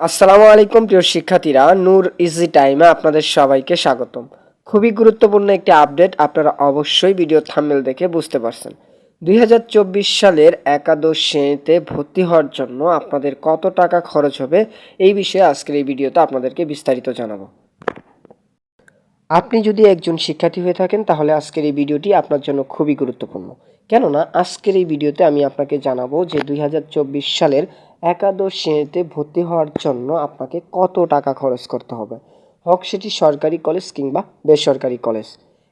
আসসালামু আলাইকুম প্রিয় শিক্ষার্থীরা, নূর ইজি টাইমে আপনাদের সবাইকে স্বাগতম। খুবই গুরুত্বপূর্ণ একটি আপডেট আপনারা অবশ্যই ভিডিও থাম্বনেল দেখে বুঝতে পারছেন। দুই হাজার চব্বিশ সালের একাদশ শ্রেণীতে ভর্তি হওয়ার জন্য আপনাদের কত টাকা খরচ হবে এই বিষয়ে আজকের এই ভিডিওতে আপনাদেরকে বিস্তারিত জানাব। আপনি যদি একজন শিক্ষার্থী হয়ে থাকেন, তাহলে আজকের এই ভিডিওটি আপনার জন্য খুবই গুরুত্বপূর্ণ। কেননা, আজকের এই ভিডিওতে আমি আপনাকে জানাব যে দুই হাজার চব্বিশ সালের একাদশ শ্রেণীতে ভর্তি হওয়ার জন্য আপনাকে কত টাকা খরচ করতে হবে? হোক সেটি সরকারি কলেজ কিংবা বেসরকারি কলেজ।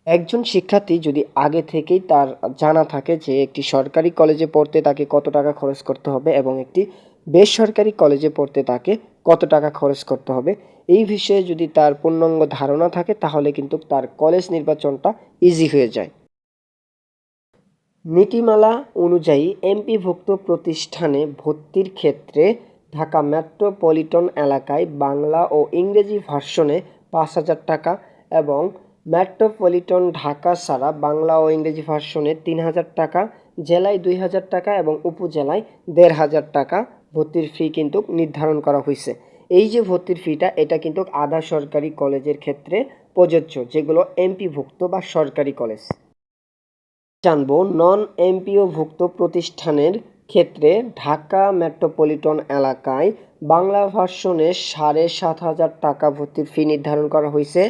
একজন শিক্ষার্থী যদি আগে থেকেই তার জানা থাকে যে একটি সরকারি কলেজে পড়তে তাকে কত টাকা খরচ করতে হবে এবং একটি বেসরকারি কলেজে পড়তে তাকে কত টাকা খরচ করতে হবে, এই বিষয়ে যদি তার পূর্ণাঙ্গ ধারণা থাকে তাহলে কিন্তু তার কলেজ নির্বাচনটা ইজি হয়ে যায়। নীতিমালা অনুযায়ী এমপিভুক্ত প্রতিষ্ঠানে ভর্তির ক্ষেত্রে ঢাকা মেট্রোপলিটন এলাকায় বাংলা ও ইংরেজি ভার্সনে পাঁচ হাজার টাকা এবং মেট্রোপলিটন ঢাকা ছাড়া বাংলা ও ইংরেজি ভার্সনে তিন হাজার টাকা, জেলায় দুই হাজার টাকা এবং উপজেলায় দেড় হাজার টাকা ভর্তির ফি কিন্তু নির্ধারণ করা হয়েছে। এই যে ভর্তির ফিটা, এটা কিন্তু আধা সরকারি কলেজের ক্ষেত্রে প্রযোজ্য, যেগুলো এমপিভুক্ত বা সরকারি কলেজ। জানব নন এমপিওভুক্ত প্রতিষ্ঠানের ক্ষেত্রে ঢাকা মেট্রোপলিটন এলাকায় বাংলা ভার্সনে সাড়ে সাত হাজার টাকা ভর্তির ফি নির্ধারণ করা হয়েছে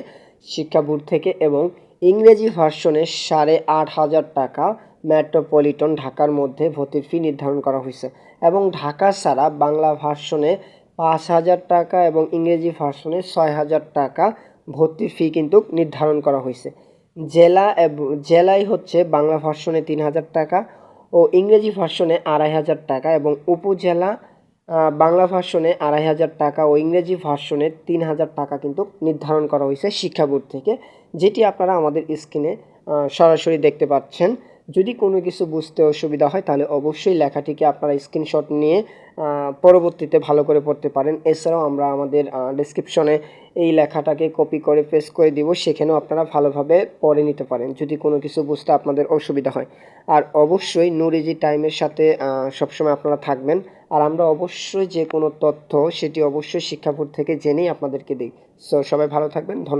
শিক্ষা বোর্ড থেকে এবং ইংরেজি ভার্সনে সাড়ে আট হাজার টাকা মেট্রোপলিটন ঢাকার মধ্যে ভর্তির ফি নির্ধারণ করা হয়েছে এবং ঢাকা ছাড়া বাংলা ভার্সনে পাঁচ হাজার টাকা এবং ইংরেজি ভার্সনে ছয় হাজার টাকা ভর্তির ফি কিন্তু নির্ধারণ করা হয়েছে। জেলা জেলায় হচ্ছে বাংলা ভার্সনে তিন হাজার টাকা ও ইংরেজি ভার্সনে আড়াই হাজার টাকা এবং উপজেলা বাংলা ভার্সনে আড়াই হাজার টাকা ও ইংরেজি ভার্সনে তিন হাজার টাকা কিন্তু নির্ধারণ করা হয়েছে শিক্ষা বোর্ড থেকে, যেটি আপনারা আমাদের স্ক্রিনে সরাসরি দেখতে পাচ্ছেন। যদি কোনো কিছু বুঝতে অসুবিধা হয়, তাহলে অবশ্যই লেখাটিকে আপনারা স্ক্রিনশট নিয়ে পরবর্তীতে ভালো করে পড়তে পারেন। এছাড়াও আমরা আমাদের ডিসক্রিপশনে এই লেখাটাকে কপি করে পেস্ট করে দিব, সেখানেও আপনারা ভালোভাবে পড়ে নিতে পারেন, যদি কোনো কিছু বুঝতে আপনাদের অসুবিধা হয়। আর অবশ্যই নুরিজি টাইমের সাথে সবসময় আপনারা থাকবেন। আর আমরা অবশ্যই যে কোনো তথ্য, সেটি অবশ্যই শিক্ষা বোর্ড থেকে জেনেই আপনাদেরকে দিই। সো সবাই ভালো থাকবেন, ধন্যবাদ।